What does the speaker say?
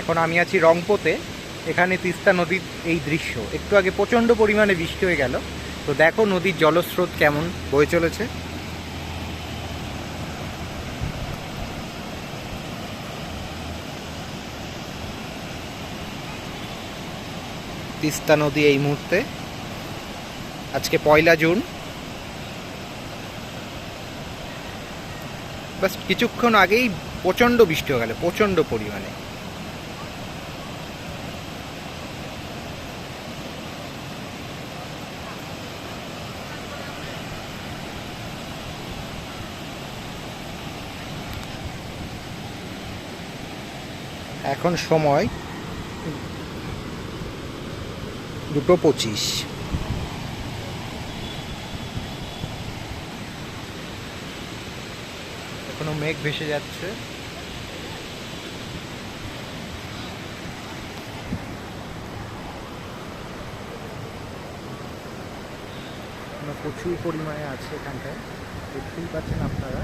এখন আমি আছি রংপোতে, এখানে তিস্তা নদীর এই দৃশ্য। একটু আগে প্রচণ্ড পরিমাণে বৃষ্টি হয়ে গেল। তো দেখো নদীর জলস্রোত কেমন বয়ে চলেছে। তিস্তা নদী এই মুহূর্তে, আজকে পয়লা জুন। বাস কিছুক্ষণ আগেই প্রচণ্ড বৃষ্টি হয়ে গেল, প্রচণ্ড পরিমাণে। এখন সময় দুটো পঁচিশ। এখনও মেঘ ভেসে যাচ্ছে। প্রচুর পরিমাণে আছে এখানটায়। দেখতেই পাচ্ছেন আপনারা।